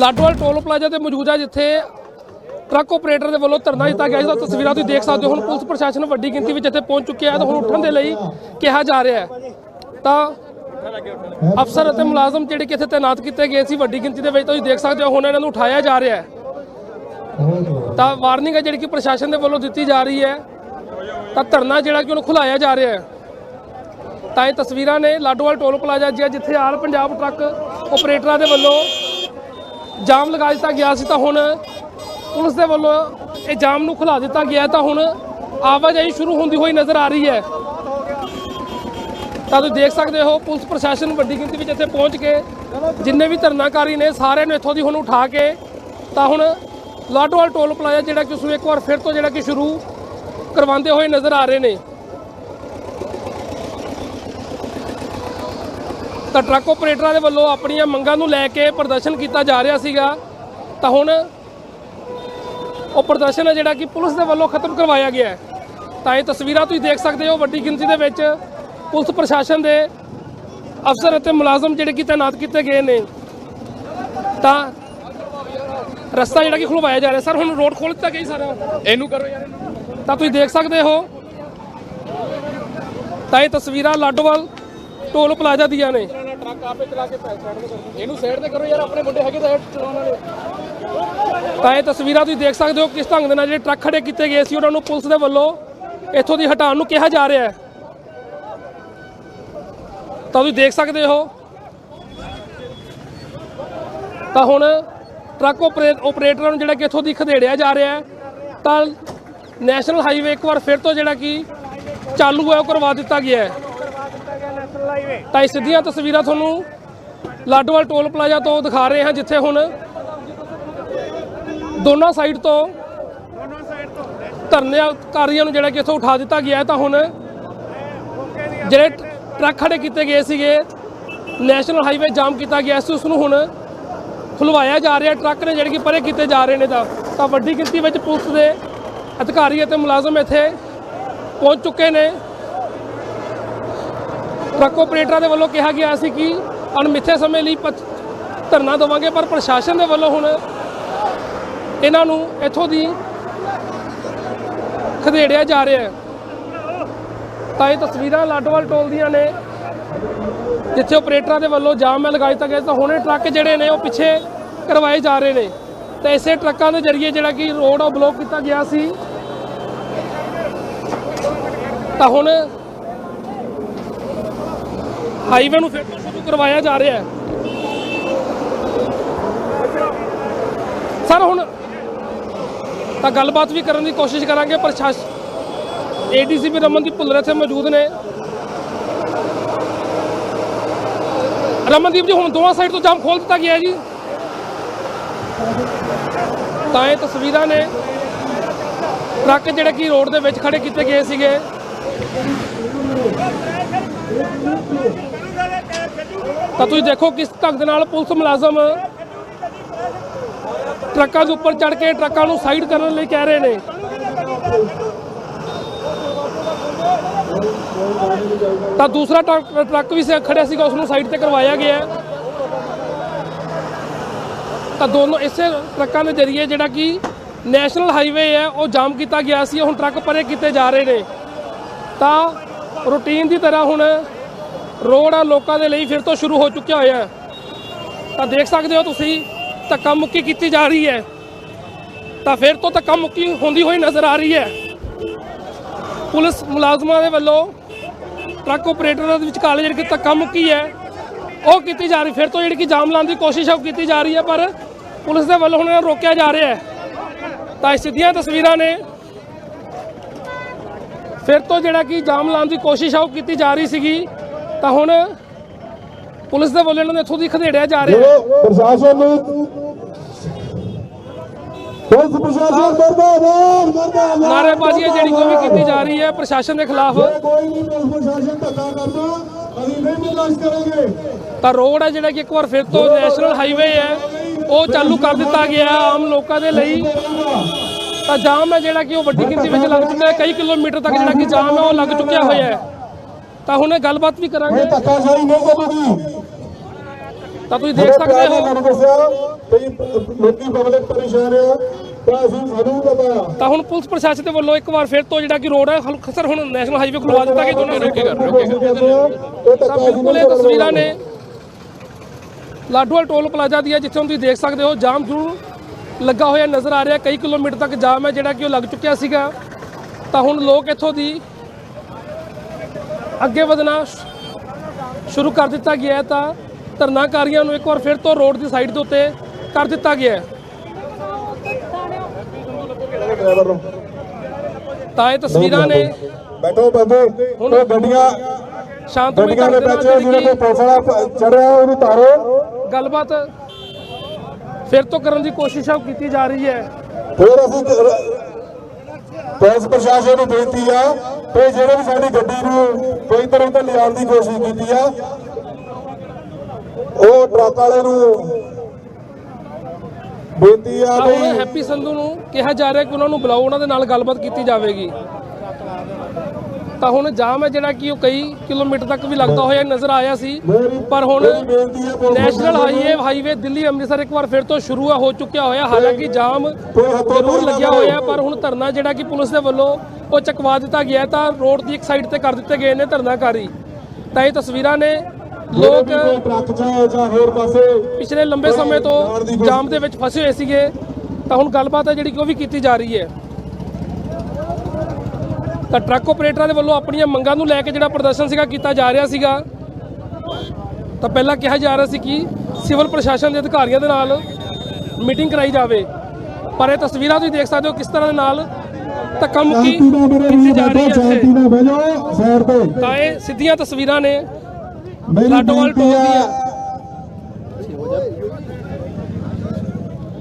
Ladowal toll plaza ਤੇ ਮੌਜੂਦ ਹੈ ਜਿੱਥੇ ਟਰੱਕ ਆਪਰੇਟਰ ਦੇ ਵੱਲੋਂ ਧਰਨਾ ਦਿੱਤਾ ਗਿਆ ਸੀ। ਤਸਵੀਰਾਂ ਤੁਸੀਂ ਦੇਖ ਸਕਦੇ ਹੋ, ਹੁਣ ਪੁਲਿਸ ਪ੍ਰਸ਼ਾਸਨ ਵੱਡੀ ਗਿਣਤੀ ਵਿੱਚ ਇੱਥੇ ਪਹੁੰਚ ਚੁੱਕਿਆ ਹੈ ਤਾਂ ਹੁਣ ਉੱਠਣ ਦੇ ਲਈ ਕਿਹਾ ਜਾ ਰਿਹਾ ਹੈ। ਤਾਂ ਅਫਸਰ ਅਤੇ ਮੁਲਾਜ਼ਮ ਜਿਹੜੇ ਕਿ ਇੱਥੇ ਤਾਇਨਾਤ ਕੀਤੇ ਗਏ ਸੀ, ਵੱਡੀ ਗਿਣਤੀ ਦੇ ਵਿੱਚ ਤੁਸੀਂ ਦੇਖ ਸਕਦੇ ਹੋ, ਹੁਣ ਇਹਨਾਂ ਨੂੰ ਉਠਾਇਆ ਜਾ ਰਿਹਾ ਹੈ। ਤਾਂ ਵਾਰਨਿੰਗ ਹੈ ਜਿਹੜੀ ਕਿ ਪ੍ਰਸ਼ਾਸਨ ਦੇ ਵੱਲੋਂ ਦਿੱਤੀ ਜਾ ਰਹੀ ਹੈ। ਤਾਂ ਧਰਨਾ ਜਿਹੜਾ ਕਿ ਉਹਨੂੰ ਖੁਲਾਇਆ ਜਾ ਰਿਹਾ ਹੈ। ਤਾਂ ਇਹ ਤਸਵੀਰਾਂ ਨੇ ਲਾਡੋਵਾਲ ਟੋਲ ਪਲਾਜ਼ਾ ਜੀ ਜਿੱਥੇ ਆਲ ਪੰਜਾਬ ਟਰੱਕ ਆਪਰੇਟਰਾਂ ਦੇ ਵੱਲੋਂ ਜਾਮ ਲਗਾ ਦਿੱਤਾ ਗਿਆ ਸੀ ਤਾਂ ਹੁਣ ਪੁਲਿਸ ਦੇ ਵੱਲੋਂ ਇਹ ਜਾਮ ਨੂੰ ਖੁਲਾ ਦਿੱਤਾ ਗਿਆ ਤਾਂ ਹੁਣ ਆਵਾਜਾਈ ਸ਼ੁਰੂ ਹੁੰਦੀ ਹੋਈ ਨਜ਼ਰ ਆ ਰਹੀ ਹੈ। ਤਾਂ ਤੁਸੀਂ ਦੇਖ ਸਕਦੇ ਹੋ, ਪੁਲਿਸ ਪ੍ਰਸ਼ਾਸਨ ਵੱਡੀ ਗਿਣਤੀ ਵਿੱਚ ਇੱਥੇ ਪਹੁੰਚ ਕੇ ਜਿੰਨੇ ਵੀ ਧਰਨਾਕਾਰੀ ਨੇ ਸਾਰਿਆਂ ਨੂੰ ਇੱਥੋਂ ਦੀ ਹੁਣ ਉਠਾ ਕੇ ਤਾਂ ਹੁਣ ਲਾਡੋਵਾਲ ਟੋਲ ਪਲਾਜ਼ਾ ਜਿਹੜਾ ਕਿ ਉਸ ਨੂੰ ਇੱਕ ਵਾਰ ਫਿਰ ਤੋਂ ਜਿਹੜਾ ਕਿ ਸ਼ੁਰੂ ਕਰਵਾਉਂਦੇ ਹੋਏ ਨਜ਼ਰ ਆ ਰਹੇ ਨੇ। ਤਾਂ ਟਰੱਕ ਆਪਰੇਟਰਾਂ ਦੇ ਵੱਲੋਂ ਆਪਣੀਆਂ ਮੰਗਾਂ ਨੂੰ ਲੈ ਕੇ ਪ੍ਰਦਰਸ਼ਨ ਕੀਤਾ ਜਾ ਰਿਹਾ ਸੀਗਾ। ਤਾਂ ਹੁਣ ਉਹ ਪ੍ਰਦਰਸ਼ਨ ਹੈ ਜਿਹੜਾ ਕਿ ਪੁਲਿਸ ਦੇ ਵੱਲੋਂ ਖਤਮ ਕਰਵਾਇਆ ਗਿਆ ਹੈ। ਤਾਂ ਇਹ ਤਸਵੀਰਾਂ ਤੁਸੀਂ ਦੇਖ ਸਕਦੇ ਹੋ ਵੱਡੀ ਗਿਣਤੀ ਦੇ ਵਿੱਚ ਪੁਲਿਸ ਪ੍ਰਸ਼ਾਸਨ ਦੇ ਅਫਸਰ ਅਤੇ ਮੁਲਾਜ਼ਮ ਜਿਹੜੇ ਕਿ ਤਾਇਨਾਤ ਕੀਤੇ ਗਏ ਨੇ। ਤਾਂ ਰਸਤਾ ਜਿਹੜਾ ਕਿ ਖੁਲਵਾਇਆ ਜਾ ਰਿਹਾ। ਸਰ ਹੁਣ ਰੋਡ ਖੋਲ ਦਿੱਤਾ ਜੀ ਸਾਰਾ। ਇਹਨੂੰ ਕਰੋ ਯਾਰ। ਇਹਨੂੰ ਤਾਂ ਤੁਸੀਂ ਦੇਖ ਸਕਦੇ ਹੋ। ਤਾਂ ਇਹ ਤਸਵੀਰਾਂ ਲਾਡੋਵਾਲ ਟੋਲ ਪਲਾਜ਼ਾ ਦੀਆਂ ਨੇ। ਟਰੱਕ ਚਲਾ ਕੇ ਪੈਸੇ ਛੱਡ ਦੇ ਇਹਨੂੰ ਸਾਈਡ ਤੇ ਕਰੋ ਯਾਰ, ਆਪਣੇ ਮੁੰਡੇ ਹੈਗੇ ਤਾਂ ਚਲਾਉਣ ਵਾਲੇ ਤਾਂ ਇਹ ਤਸਵੀਰਾਂ ਤੁਸੀਂ ਦੇਖ ਸਕਦੇ ਹੋ ਕਿਸ ਢੰਗ ਦੇ ਨਾਲ ਜਿਹੜੇ ਟਰੱਕ ਖੜੇ ਕੀਤੇ ਗਏ ਸੀ, ਉਹਨਾਂ ਨੂੰ ਪੁਲਿਸ ਦੇ ਵੱਲੋਂ ਇੱਥੋਂ ਦੀ ਹਟਾਉਣ ਨੂੰ ਕਿਹਾ ਜਾ ਰਿਹਾ ਹੈ। ਤਾਂ ਤੁਸੀਂ ਦੇਖ ਸਕਦੇ ਹੋ। ਤਾਂ ਹੁਣ ਟਰੱਕ ਆਪਰੇ- ਆਪਰੇਟਰਾਂ ਨੂੰ ਜਿਹੜਾ ਕਿ ਇੱਥੋਂ ਦੀ ਖਦੇੜਿਆ ਜਾ ਰਿਹਾ ਹੈ, ਤਾਂ ਨੈਸ਼ਨਲ ਹਾਈਵੇ ਇੱਕ ਵਾਰ ਫਿਰ ਤੋਂ ਜਿਹੜਾ ਕਿ ਚਾਲੂ ਹੈ, ਉਹ ਕਰਵਾ ਦਿੱਤਾ ਗਿਆ ਹੈ। ਤਾਂ ਇਹ ਸਿੱਧੀਆਂ ਤਸਵੀਰਾਂ ਤੁਹਾਨੂੰ ਲਾਡੋਵਾਲ ਟੋਲ ਪਲਾਜ਼ਾ ਤੋਂ ਦਿਖਾ ਰਹੇ ਹਾਂ ਜਿੱਥੇ ਹੁਣ ਦੋਨਾਂ ਸਾਈਡ ਤੋਂ ਧਰਨੇਕਾਰੀਆਂ ਨੂੰ ਜਿਹੜਾ ਕਿ ਇੱਥੋਂ ਉਠਾ ਦਿੱਤਾ ਗਿਆ ਤਾਂ ਹੁਣ ਜਿਹੜੇ ਟਰੱਕ ਖੜੇ ਕੀਤੇ ਗਏ ਸੀਗੇ ਨੈਸ਼ਨਲ ਹਾਈਵੇ ਜਾਮ ਕੀਤਾ ਗਿਆ ਸੀ ਉਸ ਨੂੰ ਹੁਣ ਖੁਲਵਾਇਆ ਜਾ ਰਿਹਾ ਟਰੱਕ ਨੇ ਜਿਹੜੇ ਕਿ ਪਰੇ ਕੀਤੇ ਜਾ ਰਹੇ ਨੇ ਤਾਂ ਤਾਂ ਵੱਡੀ ਗਿਣਤੀ ਵਿੱਚ ਪੁਲਿਸ ਦੇ ਅਧਿਕਾਰੀ ਅਤੇ ਮੁਲਾਜ਼ਮ ਇੱਥੇ ਪਹੁੰਚ ਚੁੱਕੇ ਨੇ। ਟਰੱਕ ਆਪਰੇਟਰਾਂ ਦੇ ਵੱਲੋਂ ਕਿਹਾ ਗਿਆ ਸੀ ਕਿ ਅਣਮਿੱਥੇ ਸਮੇਂ ਲਈ ਪਤ- ਧਰਨਾ ਦੇਵਾਂਗੇ, ਪਰ ਪ੍ਰਸ਼ਾਸਨ ਦੇ ਵੱਲੋਂ ਹੁਣ ਇਹਨਾਂ ਨੂੰ ਇੱਥੋਂ ਦੀ ਖਦੇੜਿਆ ਜਾ ਰਿਹਾ ਹੈ। ਤਾਂ ਇਹ ਤਸਵੀਰਾਂ ਲਾਡੋਵਾਲ ਟੋਲ ਦੀਆਂ ਨੇ, ਜਿੱਥੇ ਆਪਰੇਟਰਾਂ ਦੇ ਵੱਲੋਂ ਜਾਮ ਹੈ ਲਗਾ ਦਿੱਤਾ ਗਿਆ ਤਾਂ ਹੁਣ ਇਹ ਟਰੱਕ ਜਿਹੜੇ ਨੇ ਉਹ ਪਿੱਛੇ ਕਰਵਾਏ ਜਾ ਰਹੇ ਨੇ। ਤਾਂ ਇਸੇ ਟਰੱਕਾਂ ਦੇ ਜ਼ਰੀਏ ਜਿਹੜਾ ਕਿ ਰੋਡ ਉਹ ਬਲੌਕ ਕੀਤਾ ਗਿਆ ਸੀ। ਤਾਂ ਹੁਣ ਹਾਈਵੇ ਨੂੰ ਫਿਰ ਤੋਂ ਸ਼ੁਰੂ ਕਰਵਾਇਆ ਜਾ ਰਿਹਾ ਹੈ। ਸਰ, ਹੁਣ ਤਾਂ ਗੱਲਬਾਤ ਵੀ ਕਰਨ ਦੀ ਕੋਸ਼ਿਸ਼ ਕਰਾਂਗੇ ਪ੍ਰਸ਼ਾਸਨ ਏਡੀਸੀਪੀ ਰਮਨਦੀਪ ਭੁੱਲਰ ਇੱਥੇ ਮੌਜੂਦ ਨੇ। ਰਮਨਦੀਪ ਜੀ, ਹੁਣ ਦੋਵਾਂ ਸਾਈਡ ਤੋਂ ਜਾਮ ਖੋਲ ਦਿੱਤਾ ਗਿਆ ਜੀ। ਤਾਂ ਇਹ ਤਸਵੀਰਾਂ ਨੇ। ਟਰੱਕ ਜਿਹੜੇ ਕਿ ਰੋਡ ਦੇ ਵਿੱਚ ਖੜੇ ਕੀਤੇ ਗਏ ਸੀਗੇ। ਤਾਂ ਤੁਸੀਂ ਦੇਖੋ ਕਿਸ ਢੰਗ ਦੇ ਨਾਲ ਪੁਲਿਸ ਮੁਲਾਜ਼ਮ ਟਰੱਕਾਂ ਦੇ ਉੱਪਰ ਚੜ ਕੇ ਟਰੱਕਾਂ ਨੂੰ ਸਾਈਡ ਕਰਨ ਲਈ ਕਹਿ ਰਹੇ ਨੇ। ਤਾਂ ਦੂਸਰਾ ਟਰੱਕ ਟਰੱਕ ਵੀ ਸੇ, ਖੜਿਆ ਸੀਗਾ ਉਸ ਨੂੰ ਸਾਈਡ ਤੇ ਕਰਵਾਇਆ ਗਿਆ। ਤਾਂ ਦੋਨੋਂ ਇਸੇ ਟਰੱਕਾਂ ਦੇ ਜ਼ਰੀਏ ਜਿਹੜਾ ਕਿ ਨੈਸ਼ਨਲ ਹਾਈਵੇ ਹੈ, ਉਹ ਜਾਮ ਕੀਤਾ ਗਿਆ ਸੀ। ਹੁਣ ਟਰੱਕ ਪਰੇ ਕੀਤੇ ਜਾ ਰਹੇ ਨੇ। ਤਾਂ ਰੂਟੀਨ ਦੀ ਤਰ੍ਹਾਂ ਹੁਣ ਰੋਡ ਆ ਲੋਕਾਂ ਦੇ ਲਈ ਫਿਰ ਤੋਂ ਸ਼ੁਰੂ ਹੋ ਚੁੱਕਿਆ ਹੋਇਆ ਤਾਂ ਦੇਖ ਸਕਦੇ ਹੋ ਤੁਸੀਂ ਧੱਕਾ ਮੁੱਕੀ ਕੀਤੀ ਜਾ ਰਹੀ ਹੈ। ਤਾਂ ਫਿਰ ਤੋਂ ਧੱਕਾ ਮੁੱਕੀ ਹੁੰਦੀ ਹੋਈ ਨਜ਼ਰ ਆ ਰਹੀ ਹੈ। ਪੁਲਿਸ ਮੁਲਾਜ਼ਮਾਂ ਦੇ ਵੱਲੋਂ, ਟਰੱਕ ਆਪਰੇਟਰਾਂ ਦੇ ਵਿਚਕਾਰ ਜਿਹੜੀ ਕਿ ਧੱਕਾ ਮੁੱਕੀ ਹੈ, ਉਹ ਕੀਤੀ ਜਾ ਰਹੀ, ਫਿਰ ਤੋਂ ਜਿਹੜੀ ਕਿ ਜਾਮ ਲਾਉਣ ਦੀ ਕੋਸ਼ਿਸ਼ ਹੈ ਉਹ ਕੀਤੀ ਜਾ ਰਹੀ ਹੈ, ਪਰ ਪੁਲਿਸ ਦੇ ਵੱਲੋਂ ਹੁਣ ਰੋਕਿਆ ਜਾ ਰਿਹਾ ਹੈ। ਤਾਂ ਇਹ ਸਿੱਧੀਆਂ ਤਸਵੀਰਾਂ ਨੇ। ਫਿਰ ਤੋਂ ਜਿਹੜਾ ਕਿ ਜਾਮ ਲਾਉਣ ਦੀ ਕੋਸ਼ਿਸ਼ ਹੈ ਉਹ ਕੀਤੀ ਜਾ ਰਹੀ ਸੀਗੀ। ਤਾਂ ਹੁਣ ਪੁਲਿਸ ਦੇ ਵੱਲੋਂ ਇਹਨਾਂ ਨੂੰ ਇੱਥੋਂ ਦੀ ਖਦੇੜਿਆ ਜਾ ਰਿਹਾ ਹੈ। ਪ੍ਰਸ਼ਾਸਨ ਨੂੰ ਪੁਲਿਸ ਪ੍ਰਸ਼ਾਸਨ ਮਰਦਾਬਾਦ ਮਰਦਾਬਾਦ। ਨਾਅਰੇਬਾਜ਼ੀ ਹੈ ਜਿਹੜੀ ਕੋਈ ਵੀ ਕੀਤੀ ਜਾ ਰਹੀ ਹੈ ਪ੍ਰਸ਼ਾਸਨ ਦੇ ਖਿਲਾਫ। ਜੇ ਕੋਈ ਨਹੀਂ ਪੁਲਿਸ ਪ੍ਰਸ਼ਾਸਨ ਧੱਕਾ ਕਰਦਾ ਅਸੀਂ ਨਹੀਂ ਬਰਦਾਸ਼ਤ ਕਰਾਂਗੇ। ਤਾਂ ਰੋਡ ਹੈ ਜਿਹੜਾ ਕਿ ਇੱਕ ਵਾਰ ਫਿਰ ਤੋਂ ਨੈਸ਼ਨਲ ਹਾਈਵੇ ਹੈ। ਉਹ ਚਾਲੂ ਕਰ ਦਿੱਤਾ ਗਿਆ ਆਮ ਲੋਕਾਂ ਦੇ ਲਈ। ਤਾਂ ਜਾਮ ਹੈ ਜਿਹੜਾ ਕਿ ਉਹ ਵੱਡੀ ਗਿਣਤੀ ਵਿੱਚ ਲੱਗ ਚੁੱਕਾ ਹੈ। ਕਈ ਕਿਲੋਮੀਟਰ ਤੱਕ ਜਿਹੜਾ ਕਿ ਜਾਮ ਹੈ ਉਹ ਲੱਗ ਚੁੱਕਿਆ ਹੋਇਆ ਹੈ। ਤਾਂ ਹੁਣ ਇਹ ਗੱਲਬਾਤ ਵੀ ਕਰਾਂਗੇ। ਇਹ ਨਹੀਂ ਤਾਂ ਤੁਸੀਂ ਦੇਖ ਸਕਦੇ ਹੋ। ਮੈਨੂੰ ਦੱਸਿਆ ਕਿ ਲੋਕੀ ਪਬਲਿਕ ਪਰੇਸ਼ਾਨ ਆ ਤਾਂ ਅਸੀਂ ਸਾਨੂੰ ਵੀ ਪਤਾ ਆ। ਤਾਂ ਹੁਣ ਪੁਲਿਸ ਪ੍ਰਸ਼ਾਸਨ ਦੇ ਵੱਲੋਂ ਇੱਕ ਵਾਰ ਫਿਰ ਤੋਂ ਜਿਹੜਾ ਕਿ ਰੋਡ ਹੈ ਖਸਰ ਹੁਣ ਨੈਸ਼ਨਲ ਹਾਈਵੇ ਖੁਲਵਾ ਦਿੱਤਾ ਗਿਆ ਦੋਨੋਂ ਰੁਕੇ ਕਰ ਇਹ ਤਾਂ ਬਿਲਕੁਲ ਇਹ ਤਸਵੀਰਾਂ ਨੇ ਲਾਡੋਵਾਲ ਟੋਲ ਪਲਾਜ਼ਾ ਦੀਆਂ ਜਿੱਥੇ ਹੁਣ ਤੁਸੀਂ ਦੇਖ ਸਕਦੇ ਹੋ ਜਾਮ ਜ਼ਰੂਰ ਲੱਗਾ ਹੋਇਆ ਨਜ਼ਰ ਆ ਰਿਹਾ। ਕਈ ਕਿਲੋਮੀਟਰ ਤੱਕ ਜਾਮ ਹੈ ਜਿਹੜਾ ਕਿ ਉਹ ਲੱਗ ਚੁੱਕਿਆ ਸੀਗਾ। ਤਾਂ ਹੁਣ ਲੋਕ ਇੱਥੋਂ ਦੀ ਅੱਗੇ ਵਧਣਾ ਸ਼ੁਰੂ ਕਰ ਦਿੱਤਾ ਗਿਆ ਹੈ ਤਾਂ ਧਰਨਾਕਾਰੀਆਂ ਨੂੰ ਇੱਕ ਵਾਰ ਫਿਰ ਤੋਂ ਰੋਡ ਦੀ ਸਾਈਡ ਦੇ ਉੱਤੇ ਕਰ ਦਿੱਤਾ ਗਿਆ ਹੈ। ਤਾਂ ਇਹ ਤਸਵੀਰਾਂ ਨੇ ਬੈਠੋ ਬਾਬੂ ਉਹ ਗੱਡੀਆਂ ਸ਼ਾਂਤਮਈ ਢੰਗ ਦੇ ਵਿੱਚ ਜਿਹੜਾ ਕੋਈ ਵਾਲਾ ਚੜਿਆ ਉਹਨੂੰ ਤਾਰੋ। ਗੱਲਬਾਤ ਫਿਰ ਤੋਂ ਕਰਨ ਦੀ ਕੋਸ਼ਿਸ਼ ਆ ਕੀਤੀ ਜਾ ਰਹੀ ਹੈ। ਫਿਰ ਅਸੀਂ ਪੁਲਿਸ ਪ੍ਰਸ਼ਾਸਨ ਨੂੰ ਬੇਨਤੀ ਆ ਕਿ ਜਿਹੜੇ ਵੀ ਸਾਡੀ ਗੱਡੀ ਨੂੰ ਕੋਈ ਤਰ੍ਹਾਂ ਉੱਤੇ ਲਿਆਉਣ ਦੀ ਕੋਸ਼ਿਸ਼ ਕੀਤੀ ਆ ਉਹ ਟਰੱਕ ਵਾਲੇ ਨੂੰ ਬੇਨਤੀ ਆ ਤਾਂ ਹੁਣ ਹੈਪੀ ਸੰਧੂ ਨੂੰ ਕਿਹਾ ਜਾ ਰਿਹਾ ਕਿ ਉਹਨਾਂ ਨੂੰ ਬੁਲਾਓ ਉਹਨਾਂ ਦੇ ਨਾਲ ਗੱਲਬਾਤ ਕੀਤੀ ਜਾਵੇਗੀ। ਤਾਂ ਹੁਣ ਜਾਮ ਹੈ ਜਿਹੜਾ ਕਿ ਉਹ ਕਈ ਕਿਲੋਮੀਟਰ ਤੱਕ ਵੀ ਲੱਗਦਾ ਹੋਇਆ ਨਜ਼ਰ ਆਇਆ ਸੀ। ਪਰ ਹੁਣ national highway highway Delhi Amritsar ਇੱਕ ਵਾਰ ਫਿਰ ਤੋਂ ਸ਼ੁਰੂ ਹੋ ਚੁੱਕਿਆ ਹੋਇਆ। ਹਾਲਾਂਕਿ ਜਾਮ ਜ਼ਰੂਰ ਲੱਗਿਆ। ਹੋਇਆ ਪਰ ਹੁਣ ਧਰਨਾ ਜਿਹੜਾ ਕਿ ਪੁਲਿਸ ਦੇ ਵੱਲੋਂ ਉਹ ਚਕਵਾ ਦਿੱਤਾ ਗਿਆ ਤਾਂ ਰੋਡ ਦੀ ਇੱਕ ਸਾਈਡ ਤੇ ਕਰ ਦਿੱਤੇ ਗਏ ਨੇ ਧਰਨਾਕਾਰੀ। ਤਾਂ ਇਹ ਤਸਵੀਰਾਂ ਨੇ ਲੋਕ ਲੋਕ ਟਰੱਕ ਚ ਜਾਂ ਹੋਰ ਪਾਸੇ ਪਿਛਲੇ ਲੰਬੇ ਸਮੇਂ ਤੋਂ ਜਾਮ ਦੇ ਵਿੱਚ ਫਸੇ ਹੋਏ ਸੀਗੇ। ਤਾਂ ਹੁਣ ਗੱਲਬਾਤ ਹੈ ਜਿਹੜੀ ਕਿ ਉਹ ਵੀ ਕੀਤੀ ਜਾ ਰਹੀ ਹੈ। ਤਾਂ ਟਰੱਕ ਆਪਰੇਟਰਾਂ ਦੇ ਵੱਲੋਂ ਆਪਣੀਆਂ ਮੰਗਾਂ ਨੂੰ ਲੈ ਕੇ ਜਿਹੜਾ ਪ੍ਰਦਰਸ਼ਨ ਸੀਗਾ ਕੀਤਾ ਜਾ ਰਿਹਾ ਸੀਗਾ। ਤਾਂ ਪਹਿਲਾਂ ਕਿਹਾ ਜਾ ਰਿਹਾ ਸੀ ਕਿ ਸਿਵਲ ਪ੍ਰਸ਼ਾਸਨ ਦੇ ਅਧਿਕਾਰੀਆਂ ਦੇ ਨਾਲ ਮੀਟਿੰਗ ਕਰਾਈ ਜਾਵੇ। ਪਰ ਇਹ ਤਸਵੀਰਾਂ ਤੁਸੀਂ ਦੇਖ ਸਕਦੇ ਹੋ ਕਿਸ ਤਰ੍ਹਾਂ ਦੇ ਨਾਲ ਮੇਰੇ ਕੀਤੀ ਵੀਰ ਜਾ ਰਹੀ ਹੈ ਇੱਥੇ। ਨਾਲ ਬਹਿ ਜਾਓ ਸਾਈਡ ਤੇ। ਤਾਂ ਇਹ ਸਿੱਧੀਆਂ ਤਸਵੀਰਾਂ ਨੇ। ਮੇਰੀ ਲਾਡੋਵਾਲ ਬੇਨਤੀ ਟੋਲ ਦੀਆਂ। ਆ।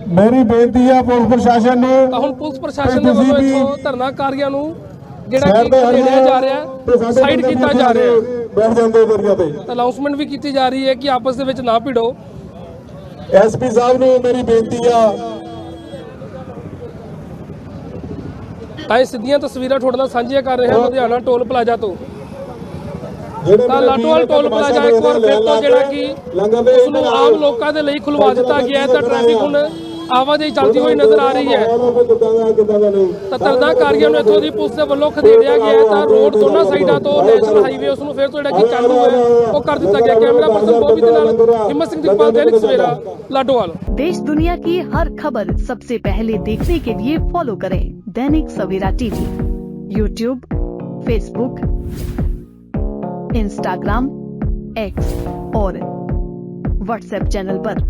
ਮੇਰੀ ਬੇਨਤੀ ਆ ਪੁਲਿਸ ਪ੍ਰਸ਼ਾਸਨ ਨੂੰ। ਤਾਂ ਹੁਣ ਪੁਲਿਸ ਪ੍ਰਸ਼ਾਸਨ ਦੇ ਤੁਸੀਂ ਵੱਲੋਂ ਵੀ ਇੱਥੋਂ ਧਰਨਾਕਾਰੀਆਂ ਨੂੰ ਜਿਹੜਾ ਕਿ ਤੇ ਘੇਰਿਆ ਜਾ ਰਿਹਾ ਤੇ ਹੈ ਸਾਈਡ ਕੀਤਾ ਜਾ ਰਿਹਾ। ਹੈ ਬੈਠ ਜਾਂਦੇ ਦਰਿਆ ਤੇ। ਤਾਂ ਅਨਾਉਂਸਮੈਂਟ ਵੀ ਕੀਤੀ ਜਾ ਰਹੀ ਹੈ ਕਿ ਆਪਸ ਦੇ ਵਿੱਚ ਨਾ ਭਿੜੋ। ਐਸਪੀ ਸਾਹਿਬ ਨੂੰ ਮੇਰੀ ਬੇਨਤੀ ਆ ਤਾਂ ਇਹ ਸਿੱਧੀਆਂ ਤਸਵੀਰਾਂ ਤੁਹਾਡੇ ਨਾਲ ਸਾਂਝੀਆਂ ਕਰ ਰਹੇ ਹਾਂ ਲੁਧਿਆਣਾ ਟੋਲ ਪਲਾਜ਼ਾ ਤੋਂ। ਜਿਹੜੇ ਤਾਂ ਵੀਰ ਟੋਲ ਪਲਾਜ਼ਾ ਇੱਕ ਵਾਰ ਫਿਰ ਤੋਂ ਜਿਹੜਾ ਕਿ ਉਸ ਨੂੰ ਆਮ ਲੋਕਾਂ ਦੇ ਲਈ ਖੁਲਵਾ ਦਿੱਤਾ ਗਿਆ ਹੈ ਤਾਂ ਟ੍ਰੈਫਿਕ ਹੁਣ ਆਵਾਜਾਈ ਚੱਲਦੀ ਹੋਈ ਨਜ਼ਰ ਆ ਰਹੀ ਹੈ ਕਿੱਦਾਂ ਦਾ ਕਿੱਦਾਂ ਦਾ ਨਹੀਂ ਤਾਂ ਧਰਨਾਕਾਰੀਆਂ ਨੂੰ ਇੱਥੋਂ ਦੀ ਪੁਲਿਸ ਦੇ ਵੱਲੋਂ ਖਦੇੜਿਆ ਗਿਆ ਹੈ ਤਾਂ ਰੋਡ ਦੋਨਾਂ ਸਾਈਡਾਂ ਤੋਂ ਨੈਸ਼ਨਲ ਹਾਈਵੇ ਉਸ ਨੂੰ ਫਿਰ ਤੋਂ ਜਿਹੜਾ ਕਿ ਚਾਲੂ ਹੈ ਉਹ ਕਰ ਦਿੱਤਾ ਗਿਆ ਕੈਮਰਾ ਪਰਸਨ ਬੋਬੀ ਦੇ ਨਾਲ ਹਿੰਮਤ ਸਿੰਘ ਦੀਪਾਲ ਦੈਨਿਕ ਸਵੇਰਾ ਲਾਡੋਵਾਲ देश दुनिया की हर खबर सबसे पहले देखने के लिए फॉलो करें Dainik Savera TV YouTube Facebook Instagram X और व्हाट्सएप चैनल पर।